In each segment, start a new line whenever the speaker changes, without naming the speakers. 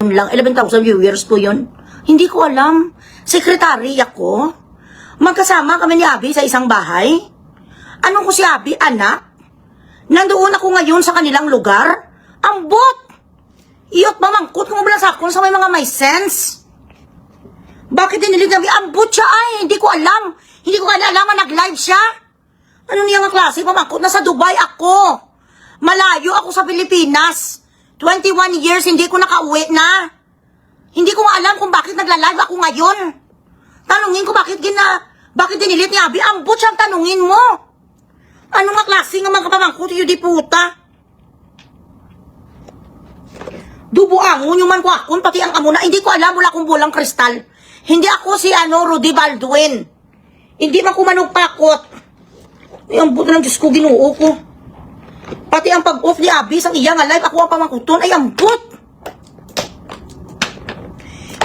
Yun lang, 11,000 viewers po yun. Hindi ko alam. Sekretary ako. Magkasama kami ni Abby sa isang bahay. Anong ko si Abby, anak? Nandoon ako ngayon sa kanilang lugar. Ang bot! Iyot mamangkot mo ba sa akon sa may mga may sense? Bakit dinilig namin? Ang bot siya ay, hindi ko alam. Hindi ko kaya alam na nag-live siya. Ano niya nga klase? Mamangkot na sa Dubai ako. Malayo ako sa Pilipinas. 21 years, hindi ko nakauwi na. Hindi ko alam kung bakit nagla-live ako ngayon. Tanungin ko bakit gina, bakit dinilit ni Abi? Ang butch ang tanungin mo. Ano nga klase nga mga pamangkot yung di puta? Dubo angon yung man ko akon, pati ang amo na. Hindi ko alam, wala akong bulang kristal. Hindi ako si ano, Rudy Baldwin. Hindi man ko manugpakot. Ay, ang buto ng Diyos ko, ginoo ko. Pati ang pag-off ni Abi sa iya nga live, ako ang pamangkuton. Ay, ang but!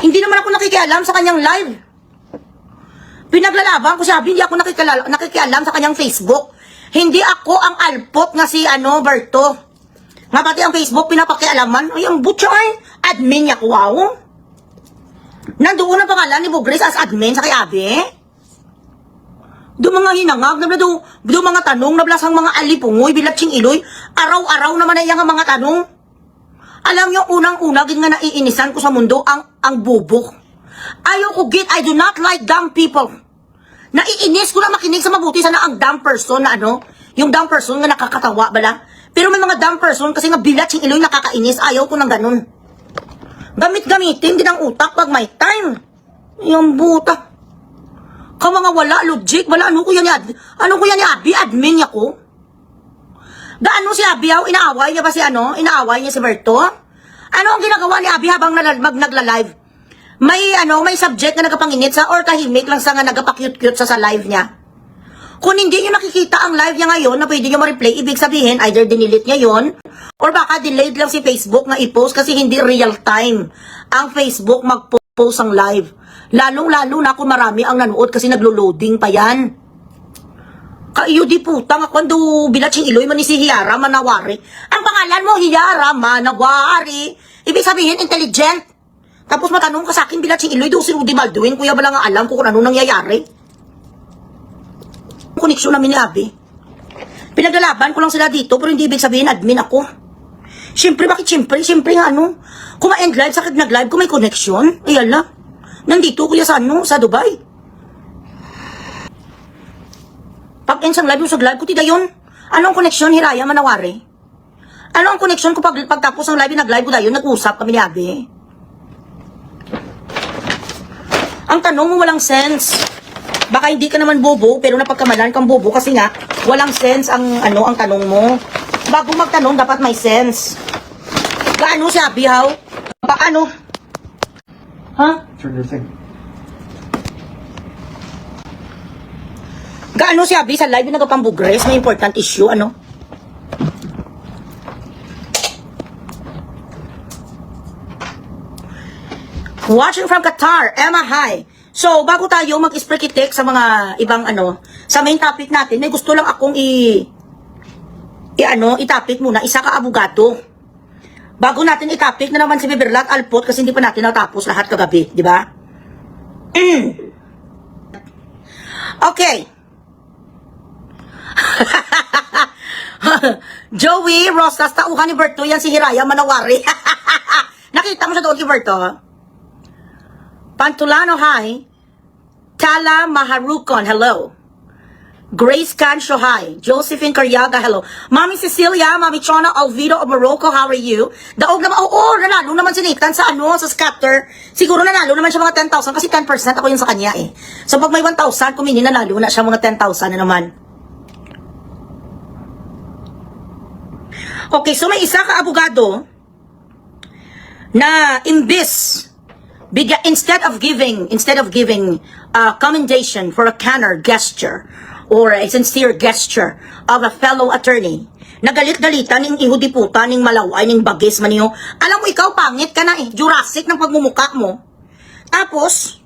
Hindi naman ako nakikialam sa kanyang live. Pinaglalaban ko si Abi, hindi ako nakikialam sa kanyang Facebook. Hindi ako ang alpot nga si ano, Berto. Nga pati ang Facebook pinapakialaman. Ay, ang butya ay. Admin niya ko, wow. Nandoon ang pangalan ni Bugres as admin sa kay Abi. Do mga hinangag, nabla do, do mga tanong, nablas ang mga alipungoy, bilatsing iloy. Araw-araw naman na iyang mga tanong. Alam niyo, unang-una, nga naiinisan ko sa mundo ang, ang bubok. Ayaw ko git, I do not like dumb people. Naiinis ko na makinig sa mabuti sana ang dumb person na ano, yung dumb person nga nakakatawa bala. Pero may mga dumb person kasi nga bilat yung iloy nakakainis, ayaw ko ng ganun. Gamit-gamitin din ang utak pag may time. Yung buta. Ka mga wala, logic, wala, ano ko yan ni ano ko yan ni Abi, admin niya ko. Gaano si Abi, how? inaaway niya ba si ano? Inaaway niya si Berto? Ano ang ginagawa ni Abi habang mag nagla-live? May ano, may subject na nagapanginit sa or tahimik lang sa nga nagapa-cute-cute sa sa live niya. Kung hindi niyo nakikita ang live niya ngayon na pwede niyo ma-replay, ibig sabihin either dinilit niya yon or baka delayed lang si Facebook na i-post kasi hindi real time ang Facebook mag-post ang live. Lalong-lalo na kung marami ang nanood kasi naglo-loading pa yan. Kaiyo di putang ako ando bilatsing iloy man ni si Hiara Manawari. Ang pangalan mo Hiara Manawari. Ibig sabihin intelligent. Tapos matanong ka sa akin bilatsing iloy do si Rudy Baldwin kuya bala nga alam ko kung ano nangyayari. Koneksyon namin ni Abi. Pinaglalaban ko lang sila dito pero hindi ibig sabihin admin ako. Siyempre, bakit siyempre? Siyempre nga ano, kung ma-end live, sakit nag-live, kung may connection, ay ala, nandito kuya sa ano, sa Dubai. Pag end sang live, usag live ko, tida yun. Anong connection, Hiraya Manawari? Ano ang connection ko pag pagtapos ng live, nag-live ko dayon, nag-usap kami ni Abi? Ang tanong mo walang sense. Baka hindi ka naman bobo, pero napagkamalan kang bobo kasi nga, walang sense ang ano ang tanong mo. Bago magtanong, dapat may sense. Gaano sabi, how? Paano? Ha?
Turn your thing.
Gaano si Abi sa live yung nagpambugres? May important issue, ano? Watching from Qatar, Emma, hi. So, bago tayo mag-sprekitek sa mga ibang ano, sa main topic natin, may gusto lang akong i, i ano, i-topic muna, isa ka abogado. Bago natin i-topic na naman si Biberlat Alpot kasi hindi pa natin natapos lahat kagabi, di ba? Mm. Okay. Joey Rosas, tauhan ni Berto, yan si Hiraya Manawari. Nakita mo siya doon kay Berto? Pantulano, hi. Tala Maharukon, hello. Grace Cancho, hi. Josephine Caryaga, hello. Mami Cecilia, Mami Chona Alvido of Morocco, how are you? Daog naman, oo, nanalo naman si Nathan sa ano, sa scatter. Siguro nanalo naman siya mga 10,000 kasi 10% ako yun sa kanya eh. So pag may 1,000, kumini nanalo na siya mga 10,000 na naman. Okay, so may isa ka abogado na imbis bigya instead of giving instead of giving uh, commendation for a canner gesture or a sincere gesture of a fellow attorney nagalit-galitan ning ihudiputa ning malaway ning bagis man niyo alam mo ikaw pangit ka na eh Jurassic ng pagmumuka mo tapos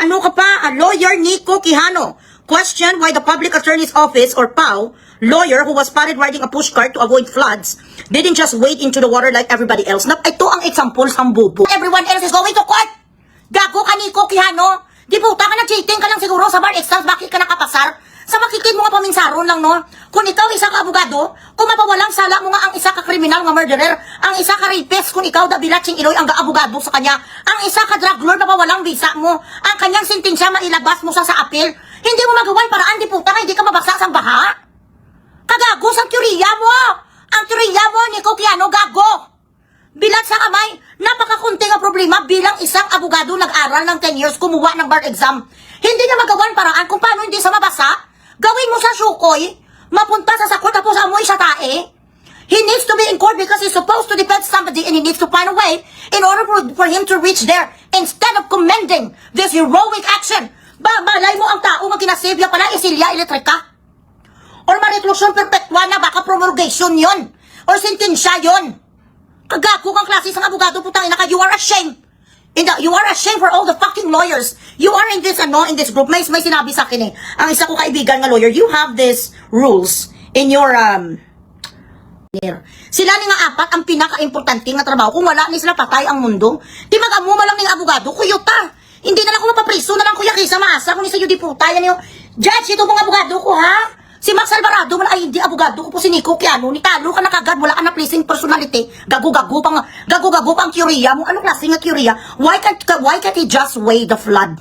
Ano ka pa? A lawyer Nico Quijano questioned why the Public Attorney's Office or PAO lawyer who was spotted riding a pushcart to avoid floods didn't just wade into the water like everybody else. Na, ito ang example sa bubo. Everyone else is going to court. Gago ka, Nico Quijano. Di puta ka na cheating ka lang siguro sa bar exams. Bakit ka nakapasar? Sa makikid mo nga paminsaron lang, no? Kung ikaw isa ka abogado, kung mapawalang sala mo nga ang isa ka kriminal nga murderer, ang isa ka rapist, kung ikaw dabilatsing iloy ang gaabogado sa kanya, ang isa ka drug lord mapawalang visa mo, ang kanyang sentensya mailabas mo sa sa appeal, hindi mo magawa paraan, di puta, hindi ka mabasa sa baha. Kagago sa teorya mo! Ang teorya mo, Nico Piano, gago! Bilat sa kamay, napakakunti nga problema bilang isang abogado nag-aral ng 10 years, kumuha ng bar exam. Hindi niya magawan paraan kung paano hindi sa mabasa. Gawin mo sa sukoy, mapunta sa sakot tapos amoy sa tae. He needs to be in court because he's supposed to defend somebody and he needs to find a way in order for, for him to reach there instead of commending this heroic action. Ba, malay mo ang tao nga kinasave pala isilya elektrika. Or ma-reclusion perpetua na baka promulgation yon Or sentensya yon Kagago kang klase ng abogado, putang ina ka, you are ashamed. In the, you are ashamed for all the fucking lawyers. You are in this, ano, in this group. May, may sinabi sa akin eh. Ang isa ko kaibigan nga lawyer, you have these rules in your, um. Sila ni nga apat ang pinaka-importante nga trabaho. Kung wala ni sila patay ang mundo, di mag-amuma lang ng abogado, kuyota. Hindi na lang ako mapapriso na lang kuya kaysa maasa kung isa yung di puta. Yan yung, judge, ito pong abogado ko ha. Si Max Alvarado, wala ay hindi abogado ko po si Nico Kiano. Ni talo ka na kagad, wala ka na pleasing personality. Gago-gago pang, gago-gago pang curia mo. Anong klase nga curia? Why can't, why can't he just weigh the flood?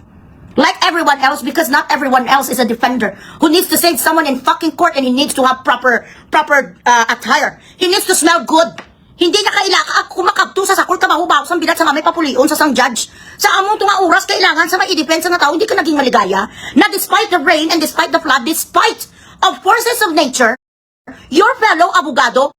Like everyone else, because not everyone else is a defender who needs to save someone in fucking court and he needs to have proper proper uh, attire. He needs to smell good. Hindi na kailangan kumakabto sa sakol ka mahubaw sa bilat sa nga may papulion sa sang judge. Sa among tunga oras kailangan sa maidepensa nga tao, hindi ka naging maligaya. Na despite the rain and despite the flood, despite of forces of nature, your fellow abogado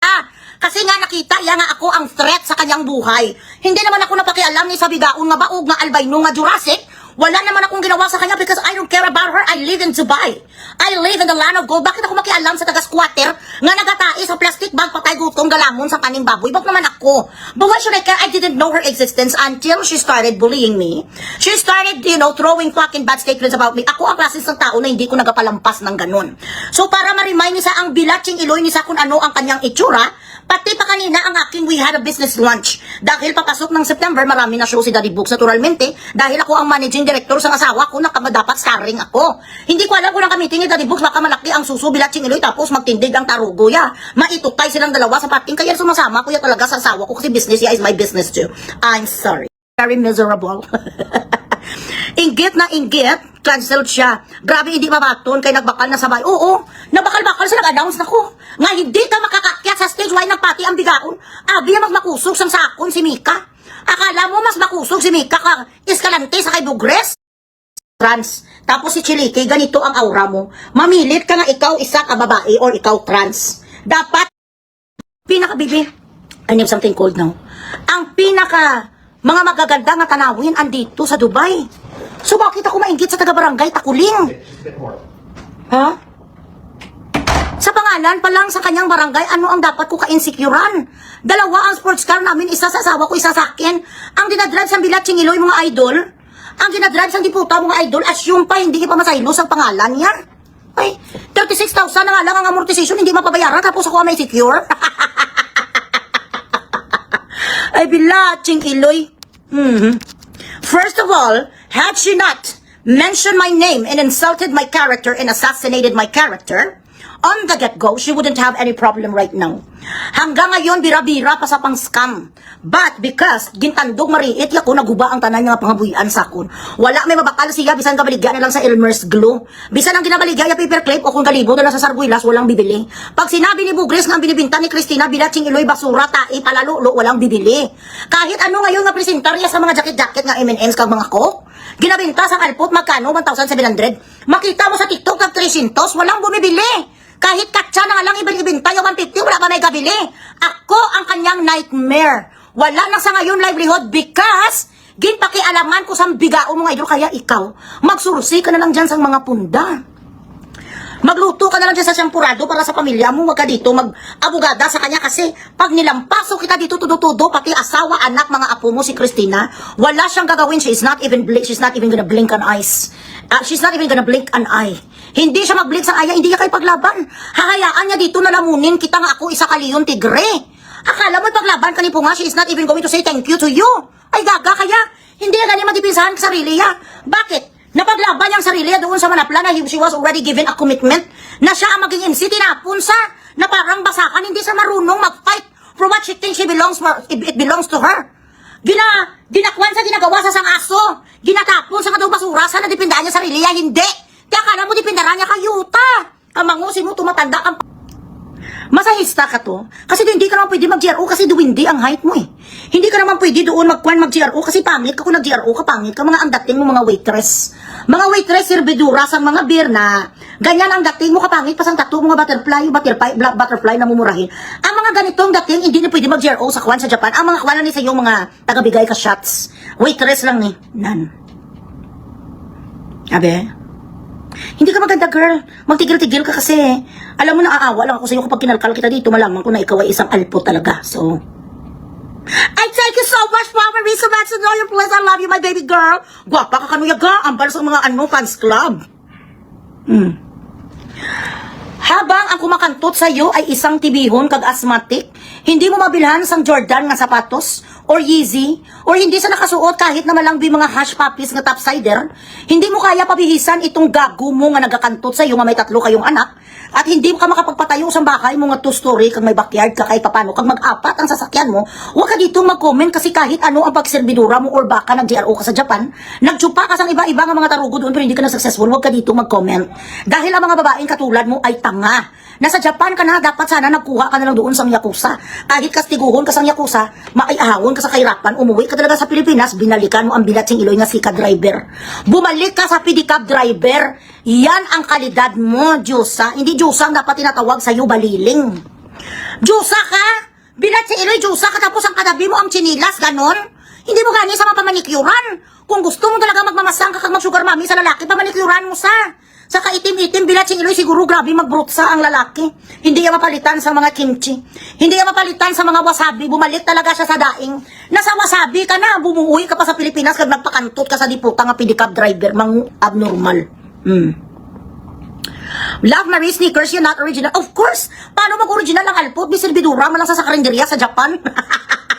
Ah, kasi nga nakita ya nga ako ang threat sa kanyang buhay. Hindi naman ako napakialam ni sa bigaon nga baog nga albino nga Jurassic. Wala naman akong ginawa sa kanya because I don't care about her. I live in Dubai. I live in the land of gold. Bakit ako makialam sa taga-squatter nga nagatai sa plastic bag patay gutom galamon sa kaning baboy? Bak naman ako. But why should I care? I didn't know her existence until she started bullying me. She started, you know, throwing fucking bad statements about me. Ako ang klase ng tao na hindi ko nagapalampas ng ganun. So para ma-remind ni sa ang bilatsing iloy ni sa kung ano ang kanyang itsura, Pati pa kanina ang aking we had a business lunch. Dahil papasok ng September, marami na show si Daddy Books naturalmente. Dahil ako ang managing director sa asawa ko, nakama dapat starring ako. Hindi ko alam kung ang gamitin ni Daddy Books, baka malaki ang suso bilatsing iloy tapos magtindig ang tarugo ya. Maitutay silang dalawa sa pating, kaya sumasama ko ya talaga sa asawa ko kasi business ya is my business too. I'm sorry. Very miserable. inggit na inggit, cancelled siya. Grabe, hindi mabaton, kay nagbakal na sabay. Oo, nabakal-bakal siya, nag-announce na ko. Nga hindi ka makakakyat sa stage, why nagpati ang bigaon? Abi na magmakusog sang sakon si Mika. Akala mo mas makusog si Mika ka Escalante sa kay Bugres? Trans. Tapos si Chiliki, ganito ang aura mo. Mamilit ka nga ikaw isa ka babae or ikaw trans. Dapat, pinaka bibi, I need something cold now. Ang pinaka mga magaganda nga tanawin andito sa Dubai. So bakit ako mainggit sa taga-barangay Takuling? Ha? Sa pangalan pa lang sa kanyang barangay, ano ang dapat ko ka-insecurean? Dalawa ang sports car namin, isa sa asawa ko, isa sa akin. Ang dinadrive sa bilat chingiloy mga idol. Ang dinadrive sa diputa mga idol, assume pa hindi pa masaylo sa pangalan niya. Ay, 36,000 na nga lang ang amortization, hindi mapabayaran, tapos ako may secure. Ay, bilaching iloy. Hmm. First of all, had she not mentioned my name and insulted my character and assassinated my character, on the get-go, she wouldn't have any problem right now. Hanggang ngayon, bira-bira pa sa pang-scam. But because gintandog mariit yako naguba ang tanan nga pangabuyan sa kun. Wala may mabakal siya bisan kabaligya na lang sa Elmer's glue. Bisan ang ginabaligya ya paperclip o kung kalibo na lang sa sarguilas walang bibili. Pag sinabi ni Bugres nga ang binibinta ni Christina bilatsing iloy basura tai palalulo walang bibili. Kahit ano ngayon nga presentarya sa mga jacket-jacket nga M&M's kag mga coke, ginabinta sa Alpot magkano 1,700. Makita mo sa TikTok kag 300 walang bumibili. Kahit katsa na lang ibinibinta yung 150, wala pa may kabili. Ako ang kanyang nightmare. Wala na sa ngayon livelihood because ginpakialaman ko sa bigaon mga idol. Kaya ikaw, magsursi ka na lang dyan sa mga punda. Magluto ka na lang dyan sa syampurado para sa pamilya mo. Huwag ka dito mag-abugada sa kanya kasi pag nilampaso kita dito tudo-tudo, pati asawa, anak, mga apo mo si Christina, wala siyang gagawin. She is not even she's not even gonna blink an eyes. Uh, she's not even gonna blink an eye. Hindi siya mag-blink sa aya, hindi niya kayo paglaban. Hahayaan niya dito na lamunin kita nga ako isa kaliyon tigre. Akala mo paglaban ka ni Punga, she is not even going to say thank you to you. Ay gaga kaya, hindi na ganyan madipisahan sa sarili niya. Bakit? Napaglaban niyang sarili doon sa Manapla na he- she was already given a commitment na siya ang maging MC. Tinapon sa na parang basakan, hindi sa marunong mag-fight for what she thinks she belongs, it, it belongs to her. Gina, dinakwan sa ginagawa sa sang aso. Ginatapon sa kadong basura sa nadipindahan niya sarili niya. Hindi. Kaya akala mo dipindaran niya kayuta. Kamangusin mo, tumatanda kang Masahista ka to. Kasi hindi ka naman pwede mag-GRO kasi duwindi ang height mo eh. Hindi ka naman pwede doon mag-kwan mag-GRO kasi pangit ka kung nag-GRO ka pangit ka mga ang dating mo mga waitress. Mga waitress, servidura sa mga beer na ganyan ang dating mo kapangit pasang tattoo mga butterfly, butterfly, black butterfly na mumurahin. Ang mga ganitong dating hindi na pwede mag-GRO sa kwan sa Japan. Ang mga kwan ni sa yung mga tagabigay ka shots. Waitress lang ni. Nan. Abe, hindi ka maganda, girl. Magtigil-tigil ka kasi. Alam mo, naaawa lang ako sa iyo kapag kinalkal kita dito. Malaman ko na ikaw ay isang alpo talaga. So, I thank you so much, Mama Risa Max. know your place. I love you, my baby girl. Gwapa ka kanuyaga. Ambal sa mga ano, fans club. Hmm. Habang ang kumakantot sa iyo ay isang tibihon kag asthmatic, hindi mo mabilhan sang Jordan nga sapatos or Yeezy or hindi sa nakasuot kahit na malangbi mga hash puppies nga topsider, hindi mo kaya pabihisan itong gago mo nga nagakantot sa iyo nga may tatlo kayong anak at hindi mo ka makapagpatayo sa bahay mo nga two story kag may backyard ka kahit papano kag mag-apat ang sasakyan mo, huwag ka dito mag-comment kasi kahit ano ang pagserbidura mo or baka nag-GRO ka sa Japan, nagtsupa ka sang iba-iba nga mga tarugo doon pero hindi ka na successful, huwag ka dito mag-comment. Dahil ang mga babaeng katulad mo ay tanga. Nasa Japan ka na, dapat sana nagkuha ka na lang doon sa Yakuza. Kahit kastiguhon ka sa Yakuza, maiahawon ka sa kahirapan, umuwi ka talaga sa Pilipinas, binalikan mo ang bilatsing iloy nga sika driver. Bumalik ka sa pedicab driver. Yan ang kalidad mo, Diyosa. Hindi Diyosa ang dapat tinatawag sa'yo, baliling. Diyosa ka? Bilatsing iloy, Diyosa ka, tapos ang katabi mo ang chinilas, ganon? Hindi mo gani sa mapamanikюran. Kung gusto mo talaga magmamasang ka kag mag-sugar mommy sa lalaki, pamanikюran mo sa. Sa kaitim-itim, bilatsing iloy, siguro grabe magbrutsa ang lalaki. Hindi yan mapalitan sa mga kimchi. Hindi yan mapalitan sa mga wasabi. Bumalik talaga siya sa daing. Nasa wasabi ka na, bumuuwi ka pa sa Pilipinas kag nagpakantot ka sa diputa nga pedicab driver, mang abnormal. Hmm. Love Marie sneakers, you're not original. Of course! Paano mag-original ang alpot? Bisilbidura mo lang sa sakarinderya sa Japan.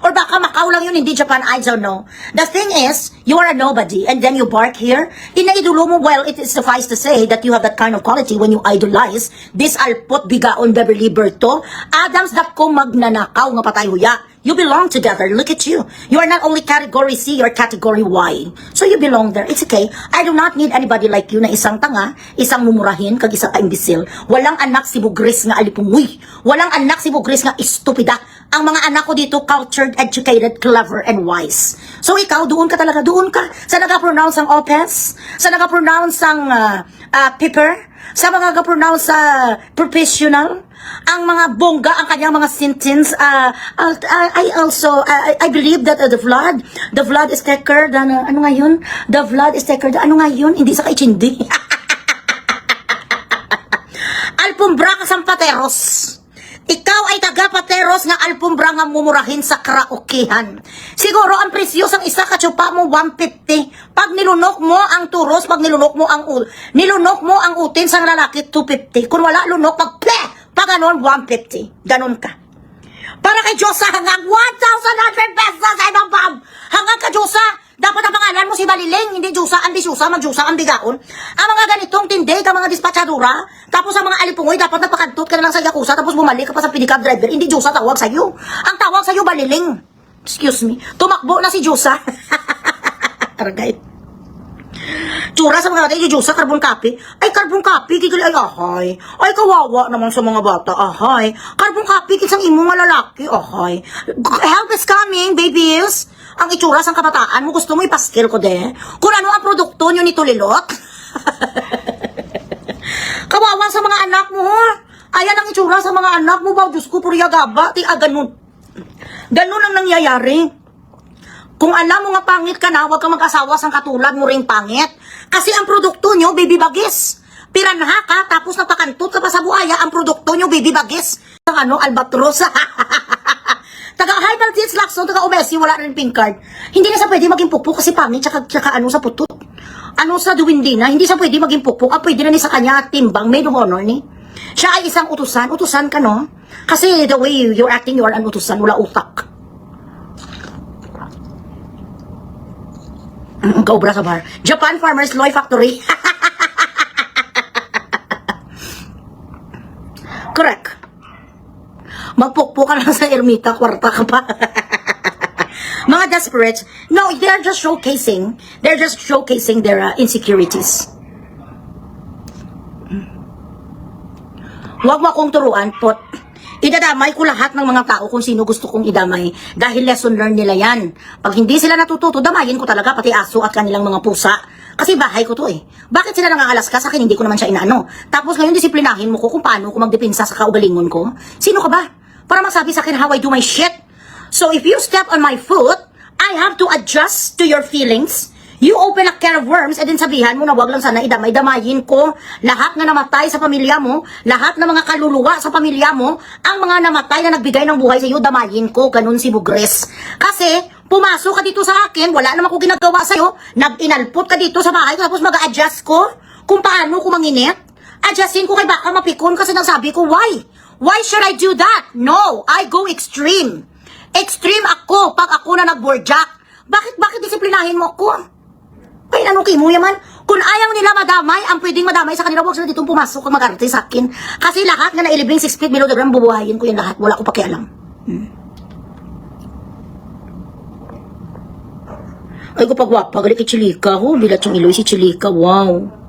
Or baka Macau lang yun, hindi Japan, I don't know. The thing is, you are a nobody, and then you bark here. Inaidulo mo, well, it is suffice to say that you have that kind of quality when you idolize this alpot bigaon Beverly Berto, Adams.com magnanakaw nga patay huya. You belong together. Look at you. You are not only category C, you're category Y. So you belong there. It's okay. I do not need anybody like you na isang tanga, isang mumurahin, kag isang imbisil. Walang anak si Bugris nga alipungoy. Walang anak si Bugris nga estupida. Ang mga anak ko dito, cultured, educated, clever, and wise. So ikaw, doon ka talaga, doon ka. Sa nag-pronounce ang opes, sa nag-pronounce ang uh, uh, pepper, sa mga nag-pronounce sa professional, ang mga bongga, ang kanyang mga sentence, uh, uh, uh, I also, uh, I, believe that uh, the flood, the flood is thicker than, uh, ano nga yun? The flood is thicker than, ano nga yun? Hindi sa kaichindi. Alpumbra ka sa pateros. Ikaw ay taga-pateros nga alpumbra nga mumurahin sa karaokehan. Siguro ang presyo sang isa ka tsupa mo 150. Pag nilunok mo ang turos, pag nilunok mo ang u- nilunok mo ang utin sang lalaki 250. Kung wala lunok pag ple, pag ganon 150. Ganon ka. Para kay Diyosa hanggang 1,100 pesos ay babam. Hanggang ka Diyosa, dapat ang pangalan mo si Baliling, hindi Diyosa, ang Diyosa, mag-Diyosa, ang. Ang mga ganitong tindi, ka mga dispatchadura, tapos ang mga alipungoy, dapat napakadtot ka na lang sa Yakuza, tapos bumalik ka pa sa pedicab driver, hindi Diyosa tawag sa'yo. Ang tawag sa'yo, Baliling. Excuse me. Tumakbo na si Diyosa. Aragay. Tsura sa mga bata, yung sa carbon copy. Ay, carbon copy, kikil ay ahay. Ay, kawawa naman sa mga bata, ahay. Carbon copy, kisang imo nga lalaki, ahay. Help is coming, babies. Ang itsura sa kabataan mo, gusto mo ipaskil ko de. Kung ano ang produkto nyo ni Tulilot. kawawa sa mga anak mo, ha? Ayan ang itsura sa mga anak mo, ba? Diyos ko, puriya gaba. Ti, ah, ganun. Ganun ang nangyayari. Kung alam mo nga pangit ka na, huwag kang mag-asawa sang katulad mo ring pangit. Kasi ang produkto nyo, baby bagis. Piranha ka, tapos napakantut ka pa sa buhaya, ang produkto nyo, baby bagis. Ang ano, albatros. taga Hyper Tits Lacson, taga Umesi, wala rin pink card. Hindi na sa pwede maging pupo kasi pangit, tsaka, tsaka ano sa putut. ano sa duwindi na, hindi siya pwede maging pukpuk. Ah, pwede na ni sa kanya timbang, maid of honor ni. Siya ay isang utusan. Utusan ka, no? Kasi the way you're acting, you are an utusan. Wala utak. Kaubra sa bar. Japan Farmers Loy Factory. Correct. Magpukpuk ka lang sa ermita, kwarta ka pa. Mga desperate, no, they're just showcasing, they're just showcasing their uh, insecurities. Huwag mo akong turuan, pot. Idadamay ko lahat ng mga tao kung sino gusto kong idamay. Dahil lesson learned nila yan. Pag hindi sila natututo, damayin ko talaga pati aso at kanilang mga pusa. Kasi bahay ko to eh. Bakit sila nangangalas ka? Sa akin hindi ko naman siya inaano. Tapos ngayon disiplinahin mo ko kung paano ko magdepensa sa kaugalingon ko. Sino ka ba? Para masabi sa akin how I do my shit. So if you step on my foot, I have to adjust to your feelings. You open a can of worms, and then sabihan mo na wag lang sana idamay-damayin ko lahat na namatay sa pamilya mo, lahat ng mga kaluluwa sa pamilya mo, ang mga namatay na nagbigay ng buhay sa iyo, damayin ko, ganun si Bugres. Kasi, pumasok ka dito sa akin, wala naman ko ginagawa sa iyo, nag-inalpot ka dito sa bahay, tapos mag-adjust ko kung paano ko manginit. Adjustin ko kay baka mapikon kasi nagsabi ko, why? Why should I do that? No, I go extreme. Extreme ako pag ako na nag-boardjack. Bakit, bakit disiplinahin mo ako? Ay, ano kay mo yaman? Kung ayaw nila madamay, ang pwedeng madamay sa kanila, huwag sila ditong pumasok ang mag-arte sa akin. Kasi lahat nga nailibing 6 feet below the ground, bubuhayin ko yung lahat. Wala ko pakialam. Hmm. Ay, ko pagwapa, gali kay Chilika, ho. Bilat yung iloy si Chilika, wow.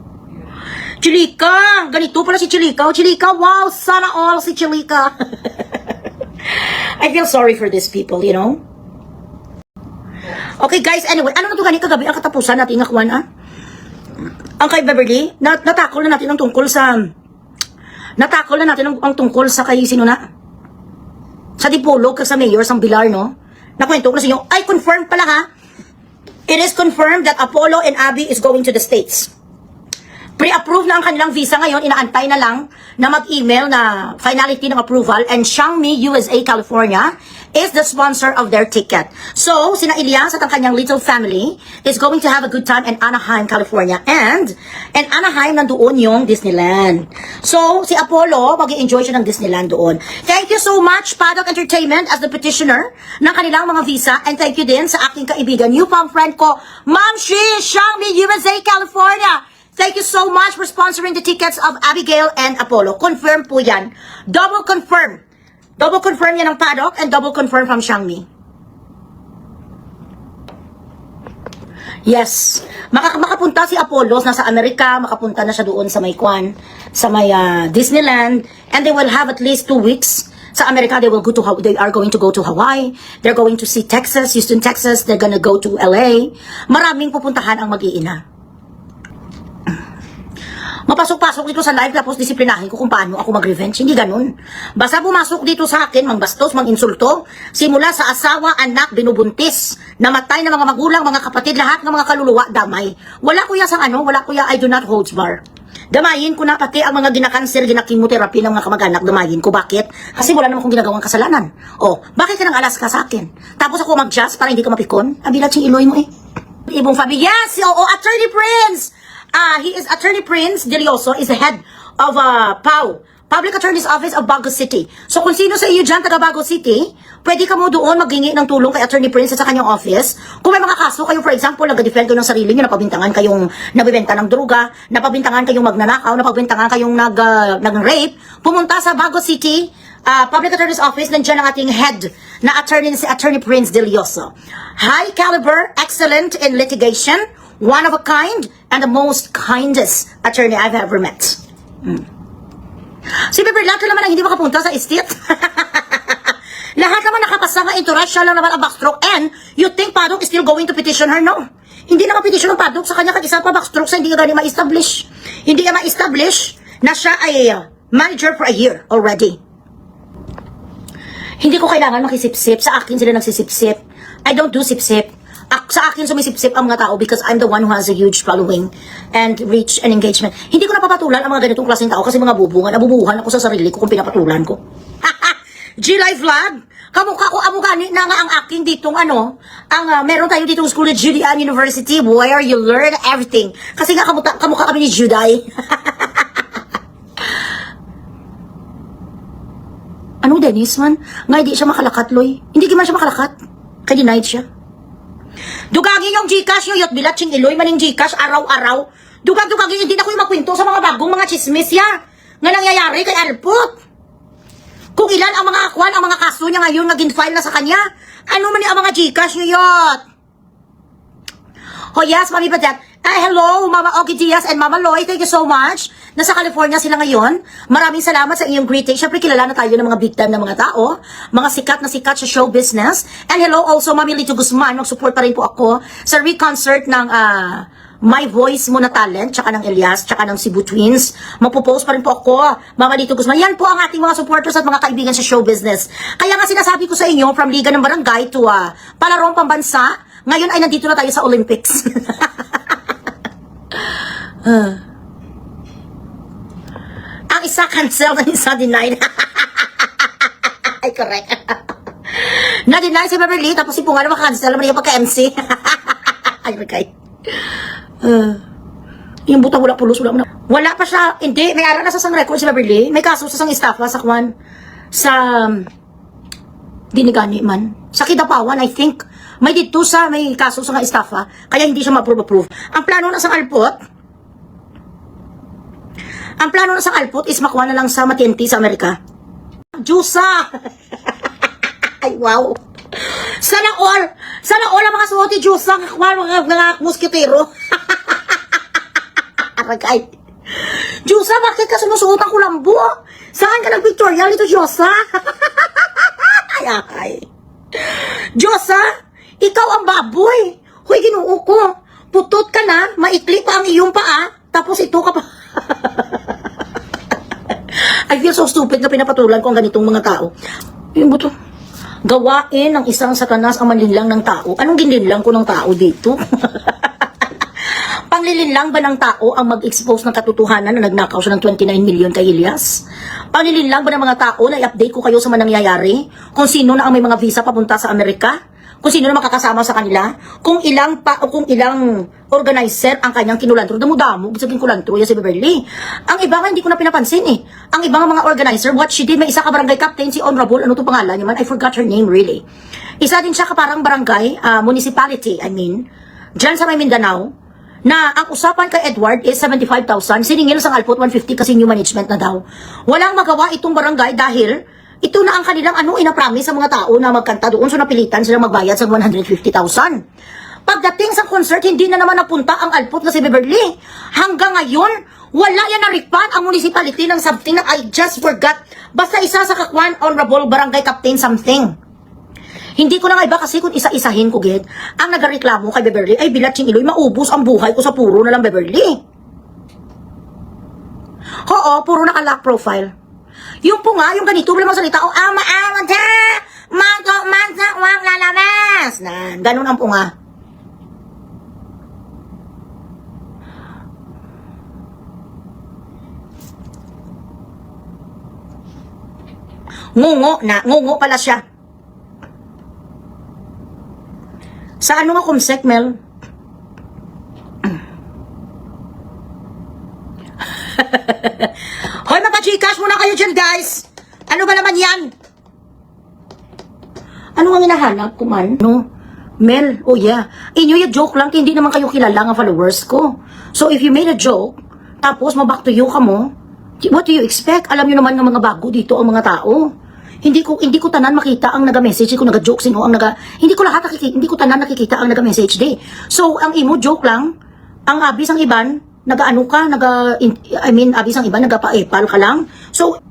Chilika! Ganito pala si Chilika. Oh, Chilika, wow! Sana all si Chilika. I feel sorry for these people, you know? Okay, guys, anyway, ano na to ganito kagabi ang katapusan natin nga kuwan, ah? Ang kay Beverly, nat natakol na natin ang tungkol sa... Natakol na natin ang, ang tungkol sa kay sino na? Sa Dipolog, sa mayor, sa Bilar, no? Nakwento ko na sa inyo, ay, confirmed pala ha? It is confirmed that Apollo and Abby is going to the States. Pre-approve na ang kanilang visa ngayon, inaantay na lang na mag-email na finality ng approval and Xiangmi, USA, California is the sponsor of their ticket. So, sina Elias at ang kanyang little family is going to have a good time in Anaheim, California. And, in Anaheim, nandoon yung Disneyland. So, si Apollo, mag enjoy siya ng Disneyland doon. Thank you so much, Paddock Entertainment, as the petitioner ng kanilang mga visa. And thank you din sa aking kaibigan, new pang friend ko, Ma'am Shi, Xiangmi, USA, California. Thank you so much for sponsoring the tickets of Abigail and Apollo. Confirm po yan. Double confirm. Double confirm yan ng Paddock and double confirm from Xiangmi. Yes. Maka makapunta si Apollo nasa Amerika, makapunta na siya doon sa may Kwan, sa may ah, Disneyland, and they will have at least two weeks. Sa Amerika, they will go to they are going to go to Hawaii. They're going to see Texas, Houston, Texas. They're gonna go to LA. Maraming pupuntahan ang mag-iina. Mapasok-pasok dito sa live tapos disiplinahin ko kung paano ako mag-revenge. Hindi ganun. Basta pumasok dito sa akin, mangbastos, manginsulto, simula sa asawa, anak, binubuntis, namatay na mga magulang, mga kapatid, lahat ng mga kaluluwa, damay. Wala kuya sa ano, wala kuya, I do not hold bar. Damayin ko na pati ang mga ginakanser, ginakimoterapi ng mga kamag-anak, damayin ko. Bakit? Kasi wala naman akong ginagawang kasalanan. Oh, bakit ka nang alas ka sa akin? Tapos ako mag-just para hindi ka mapikon? Abilat yung iloy mo eh. Ibong Fabi, yes! Oo, Attorney Prince! Ah, he is Attorney Prince Delioso is the head of uh, PAO, Public Attorney's Office of Bago City. So kung sino sa iyo dyan, taga Bago City, pwede ka mo doon maghingi ng tulong kay Attorney Prince sa kanyang office. Kung may mga kaso kayo, for example, nag-defend kayo ng sarili niyo, napabintangan kayong nabibenta ng droga, napabintangan kayong magnanakaw, napabintangan kayong nag, uh, nag-rape, pumunta sa Bago City, uh, Public Attorney's Office, nandiyan ang ating head na attorney si Attorney Prince Delioso. High caliber, excellent in litigation, one of a kind, and the most kindest attorney I've ever met. Hmm. Si Bebe Lato naman ang hindi makapunta sa estate. Lahat naman nakapasa nga ito, siya lang naman ang backstroke. And you think Padok is still going to petition her? No. Hindi na petition ng Padok sa kanya kag isa pa backstroke sa hindi ka gani ma-establish. Hindi ka ma-establish na siya ay uh, manager for a year already. Hindi ko kailangan makisipsip. Sa akin sila nagsisipsip. I don't do sipsip. Sa akin sumisipsip ang mga tao because I'm the one who has a huge following and reach and engagement. Hindi ko napapatulan ang mga ganitong klaseng tao kasi mga bubungan. Nabubuhan ako sa sarili ko kung pinapatulan ko. G-Live Vlog, Kamukha ko amo gani na nga ang aking ditong ano, ang ah, meron tayo ditong school at Judean University where you learn everything. Kasi nga kamukha, kamukha kami ni Juday. ano Dennis man? Nga hindi siya makalakat, Loy. Hindi man siya makalakat. Kaya denied siya. Dugagi yung Gcash yung yot bilat ching iloy maning Gcash araw-araw. Dugag-dugagi hindi na ko yung sa mga bagong mga chismis ya. Nga nangyayari kay Alput. Kung ilan ang mga akwan, ang mga kaso niya ngayon naging file na sa kanya. Ano man yung mga Gcash niyo yot? Oh yes, Mami Padat. Ah, hello, Mama Ogie Diaz and Mama Loy. Thank you so much. Nasa California sila ngayon. Maraming salamat sa inyong greeting. Siyempre, kilala na tayo ng mga big time na mga tao. Mga sikat na sikat sa show business. And hello also, Mami Lito Guzman. Nag-support pa rin po ako sa re-concert ng ah, My Voice mo na talent, tsaka ng Elias, tsaka ng Cebu Twins. Mapopost pa rin po ako, Mama Lito Guzman. Yan po ang ating mga supporters at mga kaibigan sa show business. Kaya nga sinasabi ko sa inyo, from Liga ng Barangay to uh, palarong pambansa, ngayon ay nandito na tayo sa Olympics. Ang isa cancel, ang isa denied. ay, correct. Na-deny si Beverly, tapos si Punga na makancel naman yung pagka-MC. ay, okay. Uh, yung butang wala pulos, wala na. Wala pa siya, hindi, may ara na sa sang record si Beverly. May kaso sa sang estafa sa kwan, sa, um, dinigani man. Sa Kidapawan, I think, may dito sa, may kaso sa nga estafa, kaya hindi siya ma-approve-approve. Ang plano na sa Alpot, ang plano na sa Alpot is makuha na lang sa Matienti sa Amerika. Jusa! Ay, wow! Sana all! Sana all ang mga suoti Jusa! Kakuha mga, mga musketero! Aragay! Jusa, bakit ka sumusuot ang kulambo? Saan ka nag-pictorial ito, Jusa? ay, ay. Diyosa, ikaw ang baboy. Hoy, ginoo ko. Putot ka na, maikli pa ang iyong paa, tapos ito ka pa. I feel so stupid na pinapatulan ko ang ganitong mga tao. Yung buto. Gawain ng isang satanas ang manlinlang ng tao. Anong ginlinlang ko ng tao dito? Panglilinlang ba ng tao ang mag-expose ng katotohanan na nagnakaw siya ng 29 million kay Elias? Panglilinlang ba ng mga tao na i-update ko kayo sa mga nangyayari? Kung sino na ang may mga visa papunta sa Amerika? Kung sino na makakasama sa kanila? Kung ilang pa kung ilang organizer ang kanyang kinulantro? Damo-damo, sabihin kulantro yan si Beverly. Ang iba nga hindi ko na pinapansin eh. Ang iba nga mga organizer, what she did, may isa ka barangay captain, si Honorable, ano to pangalan niya man? I forgot her name really. Isa din siya ka parang barangay, ah, municipality, I mean, dyan sa may Mindanao, na ang usapan kay Edward is 75,000, siningil sa Alpot 150 kasi new management na daw. Walang magawa itong barangay dahil ito na ang kanilang ano ina-promise sa mga tao na magkanta doon so napilitan silang magbayad sa 150,000. Pagdating sa concert, hindi na naman napunta ang Alpot na si Beverly. Hanggang ngayon, wala yan na-refund ang municipality ng something na I just forgot. Basta isa sa kakwan, honorable barangay captain something. Hindi ko na nga iba kasi kung isa-isahin ko, Ged, ang nagareklamo kay Beverly ay bilat sing iloy, maubos ang buhay ko sa puro na lang Beverly. Oo, puro naka-lock profile. Yung po nga, yung ganito, wala mga salita, oh, ama, ama, ta, mato, mata, wang lalabas. Na, ganun ang po nga. Ngungo na, ngungo pala siya. Sa ano nga kumsek, Mel? Mapa-gcash muna kayo dyan, guys! Ano ba naman yan? Ano ang hinahanap ko man? No? Mel, oh yeah. Inyo yung joke lang, hindi naman kayo kilala ng followers ko. So if you made a joke, tapos maback to you ka mo, what do you expect? Alam nyo naman ng mga bago dito ang mga tao. Hindi ko hindi ko tanan makita ang naga-message ko naga-joke sino ang naga hindi ko lahat nakikita hindi ko tanan nakikita ang naga-message di. So ang imo joke lang, ang abis ang iban, naga-ano ka, naga I mean abis ang iban naga-paepal ka lang. So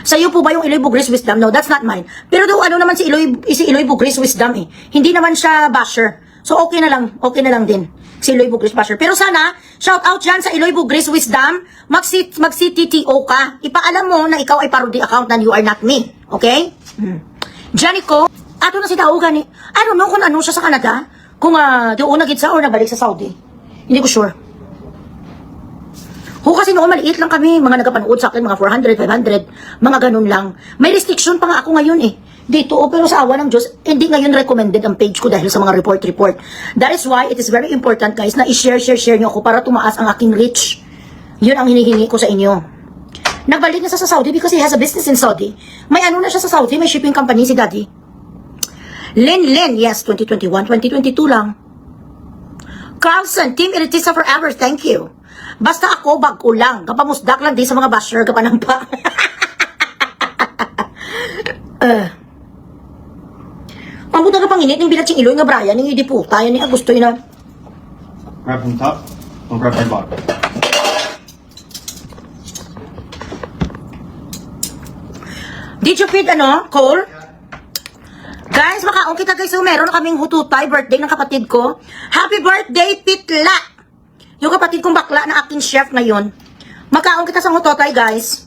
sa iyo po ba yung Iloy Bugris Wisdom? No, that's not mine. Pero daw ano naman si Iloy, si Iloy Bugris Wisdom eh. Hindi naman siya basher. So okay na lang, okay na lang din. Si Iloy Bugris basher. Pero sana, shout out dyan sa Iloy Bugris Wisdom, mag-CTTO mag CTTO ka. Ipaalam mo na ikaw ay parody account na you are not me. Okay? Hmm. Janico, ato na si Taugan eh. I don't know kung ano siya sa Canada. Kung uh, doon na gid sa or nabalik sa Saudi. Hindi ko sure. Ho kasi noon maliit lang kami, mga nagapanood sa akin, mga 400, 500, mga ganun lang. May restriction pa nga ako ngayon eh. Dito, oh, pero sa awa ng Diyos, hindi ngayon recommended ang page ko dahil sa mga report-report. That is why it is very important guys na i-share, share, share nyo ako para tumaas ang aking reach. Yun ang hinihingi ko sa inyo. Nagbalik na siya sa Saudi because he has a business in Saudi. May ano na siya sa Saudi, may shipping company si Daddy. Lin Lin, yes, 2021, 2022 lang. Carlson, Team Elitista Forever, thank you. Basta ako, bago lang. Kapamusdak lang di sa mga basher, kapanampa. uh, Pamuta ka panginit ng bilat iloy nga Brian, ng idi puta, yan ni Agusto yun na.
Grab from top or grab from bottom.
Did you feed ano, Cole? Guys, makaon kita guys, so meron na kaming hututay, birthday ng kapatid ko. Happy birthday, Pitla! Yung kapatid kong bakla na aking chef ngayon. Makaon kita sa hututay, guys.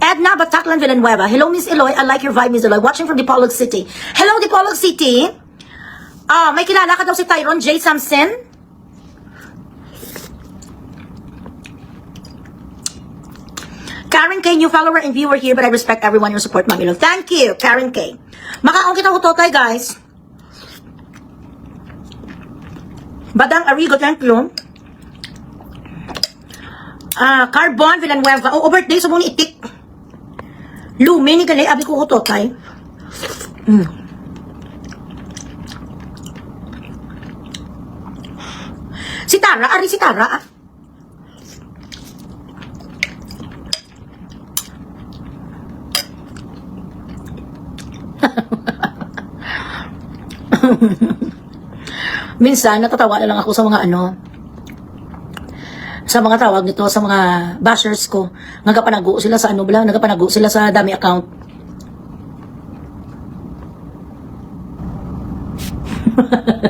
Edna Bataclan Villanueva. Hello, Miss Eloy. I like your vibe, Miss Eloy. Watching from Dipolog City. Hello, Dipolog City. Ah, may kilala ka daw si Tyron J. Samson? Karen K, new follower and viewer here, but I respect everyone your support, Mami Love. Thank you, Karen K. Makaon kita hutotay, guys. Badang Arigo, thank you. Ah, Carbon Villanueva. Oh, birthday, so mong itik. Lumi ni Galay, abi ko hutotay. Mm. Si Tara, ari si Tara, ah. Minsan, natatawa na lang ako sa mga ano, sa mga tawag nito, sa mga bashers ko. Nagapanago sila sa ano bala, nagapanago sila sa dami account.